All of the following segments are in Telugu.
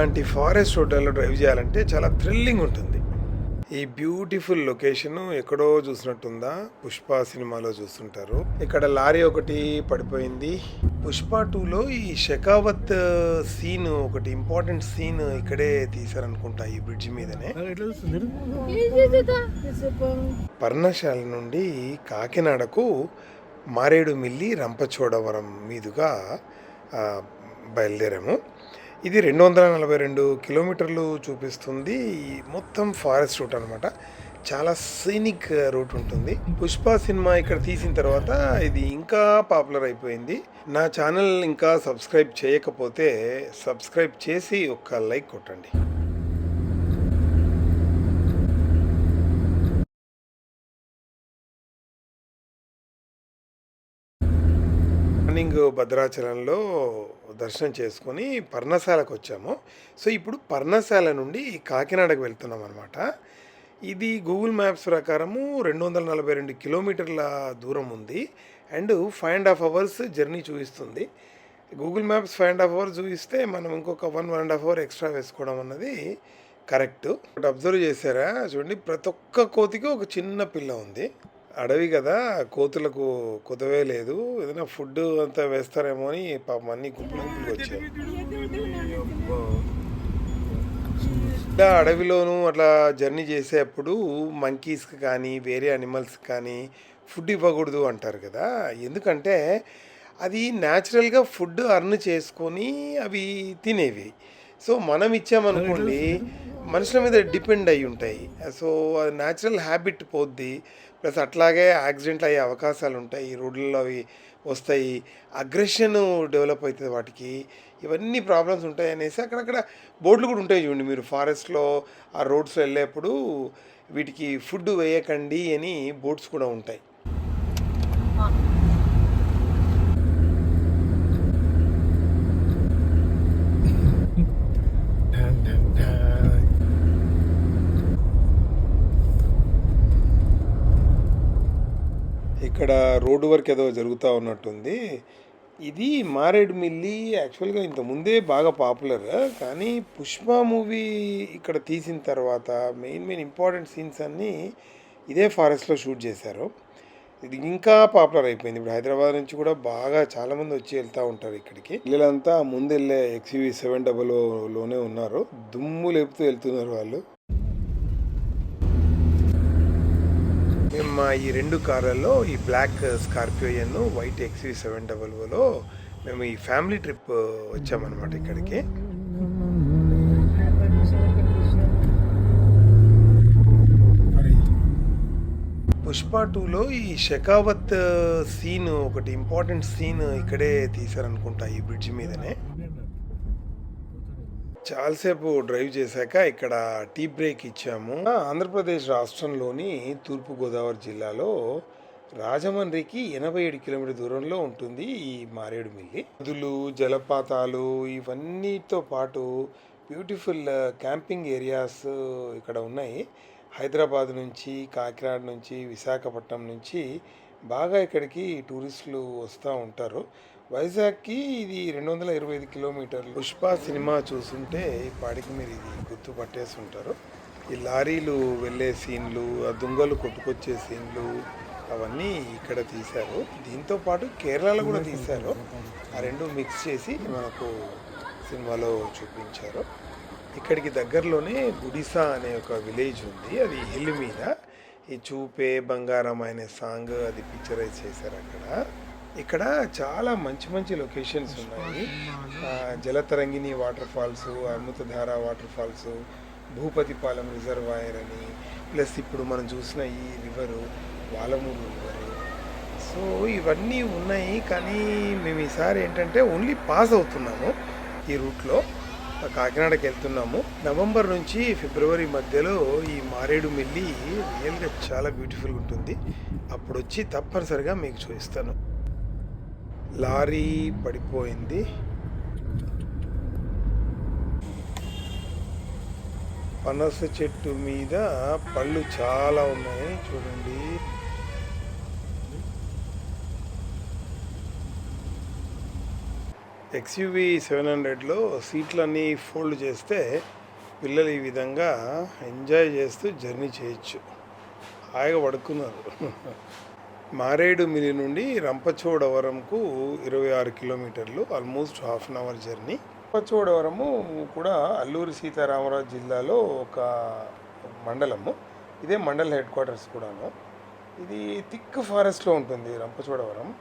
అలాంటి ఫారెస్ట్ రోడ్లలో డ్రైవ్ చేయాలంటే చాలా థ్రిల్లింగ్ ఉంటుంది. ఈ బ్యూటిఫుల్ లొకేషన్ ఎక్కడో చూసినట్టుందా? పుష్ప సినిమాలో చూస్తుంటారు. ఇక్కడ లారీ ఒకటి పడిపోయింది. పుష్ప టూలో ఈ షెకావత్ సీన్ ఒకటి ఇంపార్టెంట్ సీన్ ఇక్కడే తీశారనుకుంటా ఈ బ్రిడ్జ్ మీదనే. పర్ణశాల నుండి కాకినాడకు మారేడు మిల్లి రంపచోడవరం మీదుగా ఆ, బయలుదేరాము. ఇది రెండు వందల నలభై రెండు కిలోమీటర్లు చూపిస్తుంది మొత్తం ఫారెస్ట్ రూట్ అనమాట చాలా సీనిక్ రూట్ ఉంటుంది. పుష్ప సినిమా ఇక్కడ తీసిన తర్వాత ఇది ఇంకా పాపులర్ అయిపోయింది. నా ఛానల్ ఇంకా సబ్స్క్రైబ్ చేయకపోతే సబ్స్క్రైబ్ చేసి ఒక లైక్ కొట్టండి. మార్నింగ్ భద్రాచలంలో దర్శనం చేసుకొని పర్ణశాలకు వచ్చాము. సో ఇప్పుడు పర్ణశాల నుండి కాకినాడకు వెళ్తున్నాం అనమాట ఇది గూగుల్ మ్యాప్స్ ప్రకారము రెండు వందల నలభై రెండు కిలోమీటర్ల దూరం ఉంది. And five and half hours journey చూపిస్తుంది. Google maps five and half hours చూపిస్తే మనం ఇంకొక one one and half hour extra వేసుకోవడం అన్నది కరెక్ట్. ఒకటి అబ్జర్వ్ చేశారా? చూడండి ప్రతి ఒక్క కోతికి ఒక చిన్న పిల్ల ఉంది. అడవి కదా కోతులకు కుదవే లేదు. ఏదైనా ఫుడ్ అంతా వేస్తారేమో అని పాపం అన్ని గుంపులు గుంపులు వచ్చాయి ఇలా అడవిలోనూ అట్లా జర్నీ చేసేటప్పుడు మంకీస్కి కానీ వేరే అనిమల్స్కి కానీ ఫుడ్ ఇవ్వకూడదు అంటారు కదా. ఎందుకంటే అది న్యాచురల్గా ఫుడ్ అర్న్ చేసుకొని అవి తినేవి. సో మనం ఇచ్చామనుకోండి మనుషుల మీద డిపెండ్ అయి ఉంటాయి. సో అది న్యాచురల్ హ్యాబిట్ పోద్ది. ప్లస్ అట్లాగే యాక్సిడెంట్లు అయ్యే అవకాశాలు ఉంటాయి. రోడ్లలో అవి వస్తాయి. అగ్రెషన్ డెవలప్ అవుతుంది వాటికి. ఇవన్నీ ప్రాబ్లమ్స్ ఉంటాయి అనేసి అక్కడక్కడ బోర్డులు కూడా ఉంటాయి చూడండి మీరు. ఫారెస్ట్లో ఆ రోడ్స్లో వెళ్ళేప్పుడు వీటికి ఫుడ్ వేయకండి అని బోర్డ్స్ కూడా ఉంటాయి. ఇక్కడ రోడ్డు వర్క్ ఏదో జరుగుతూ ఉన్నట్టుంది. ఇది మారేడుమిల్లి యాక్చువల్గా ఇంత ముందే బాగా పాపులర్ కానీ పుష్ప మూవీ ఇక్కడ తీసిన తర్వాత మెయిన్ మెయిన్ ఇంపార్టెంట్ సీన్స్ అన్నీ ఇదే ఫారెస్ట్లో షూట్ చేశారు. ఇది ఇంకా పాపులర్ అయిపోయింది. ఇప్పుడు హైదరాబాద్ నుంచి కూడా బాగా చాలామంది వచ్చి వెళ్తూ ఉంటారు ఇక్కడికి. పిల్లలంతా ముందు వెళ్ళే ఎక్స్యూవీ సెవెన్ డబల్లోనే ఉన్నారు. దుమ్ము లేపుతూ వెళ్తున్నారు వాళ్ళు. మా ఈ రెండు కార్లలో ఈ బ్లాక్ స్కార్పియోయన్ వైట్ ఎక్స్వీ సెవెన్ డబల్ ఓలో మేము ఈ ఫ్యామిలీ ట్రిప్ వచ్చామన్నమాట ఇక్కడికి. పుష్ప టూలో ఈ షెకావత్ సీన్ ఒకటి ఇంపార్టెంట్ సీన్ ఇక్కడే తీశారనుకుంటా ఈ బ్రిడ్జ్ మీదనే. చాలాసేపు డ్రైవ్ చేశాక ఇక్కడ టీ బ్రేక్ ఇచ్చాము. ఆంధ్రప్రదేశ్ రాష్ట్రంలోని తూర్పుగోదావరి జిల్లాలో రాజమండ్రికి ఎనభై ఏడు కిలోమీటర్ దూరంలో ఉంటుంది ఈ మారేడుమిల్లి నదులు జలపాతాలు ఇవన్నీతో పాటు బ్యూటిఫుల్ క్యాంపింగ్ ఏరియాస్ ఇక్కడ ఉన్నాయి. హైదరాబాద్ నుంచి కాకినాడ నుంచి విశాఖపట్నం నుంచి బాగా ఇక్కడికి టూరిస్టులు వస్తూ ఉంటారు. వైజాగ్కి ఇది రెండు వందల ఇరవై ఐదు కిలోమీటర్లు. పుష్ప సినిమా చూస్తుంటే పాడికి మీరు ఇది గుర్తు పట్టేసి ఉంటారు. ఈ లారీలు వెళ్ళే సీన్లు ఆ దుంగలు కొట్టుకొచ్చే సీన్లు అవన్నీ ఇక్కడ తీశారు. దీంతో పాటు కేరళలో కూడా తీశారు. ఆ రెండు మిక్స్ చేసి మనకు సినిమాలో చూపించారు. ఇక్కడికి దగ్గరలోనే గుడిసా అనే ఒక విలేజ్ ఉంది. అది హిల్ మీద. ఈ చూపే బంగారం అనే సాంగ్ అది పిక్చరైజ్ చేశారు అక్కడ. ఇక్కడ చాలా మంచి మంచి లొకేషన్స్ ఉన్నాయి. Jalatarangini water falls Amruthadhara water falls Bhupathipalem reservoir అని ప్లస్ ఇప్పుడు మనం చూసిన ఈ రివరు వాలమూరు రివరు సో ఇవన్నీ ఉన్నాయి కానీ మేము ఈసారి ఏంటంటే ఓన్లీ పాస్ అవుతున్నాము ఈ రూట్లో కాకినాడకి వెళ్తున్నాము. నవంబర్ నుంచి ఫిబ్రవరి మధ్యలో ఈ మారేడు మిల్లి రియల్గా చాలా బ్యూటిఫుల్గా ఉంటుంది. అప్పుడు వచ్చి తప్పనిసరిగా మీకు చూపిస్తాను. లారీ పడిపోయింది. పనస చెట్టు మీద పళ్ళు చాలా ఉన్నాయి చూడండి. ఎక్స్యూవి సెవెన్ హండ్రెడ్లో సీట్లన్నీ ఫోల్డ్ చేస్తే పిల్లలు ఈ విధంగా ఎంజాయ్ చేస్తూ జర్నీ చేయొచ్చు. హాయిగా పడుకున్నారు. మారేడుమిలి నుండి రంపచోడవరంకు ఇరవై ఆరు కిలోమీటర్లు almost half an hour journey Rampachodavaram కూడా అల్లూరి సీతారామరాజు జిల్లాలో ఒక మండలము. ఇదే మండల్ హెడ్ క్వార్టర్స్ కూడాను. ఇది థిక్ ఫారెస్ట్లో ఉంటుంది రంపచోడవరం.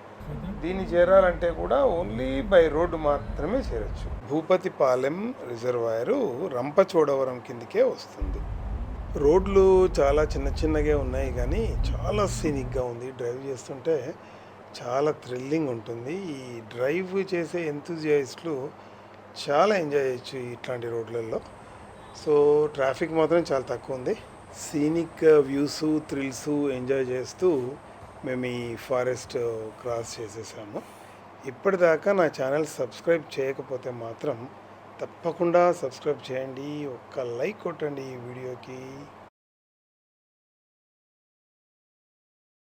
దీన్ని చేరాలంటే కూడా ఓన్లీ బై రోడ్డు మాత్రమే చేరొచ్చు. భూపతిపాలెం రిజర్వాయరు రంపచోడవరం కిందకే వస్తుంది. రోడ్లు చాలా చిన్న చిన్నగా ఉన్నాయి కానీ చాలా సీనిక్గా ఉంది. డ్రైవ్ చేస్తుంటే చాలా థ్రిల్లింగ్ ఉంటుంది. ఈ డ్రైవ్ చేసే ఎంతూజియాయిస్టులు చాలా ఎంజాయ్ చేయొచ్చు ఇట్లాంటి రోడ్లలో సో ట్రాఫిక్ మాత్రం చాలా తక్కువ ఉంది. సీనిక్ వ్యూస్ థ్రిల్స్ ఎంజాయ్ చేస్తూ మేము ఈ ఫారెస్ట్ క్రాస్ చేసేసాము. ఇప్పటిదాకా నా ఛానల్ సబ్స్క్రైబ్ చేయకపోతే మాత్రం తప్పకుండా సబ్స్క్రైబ్ చేయండి ఒక్క లైక్ కొట్టండి ఈ వీడియోకి.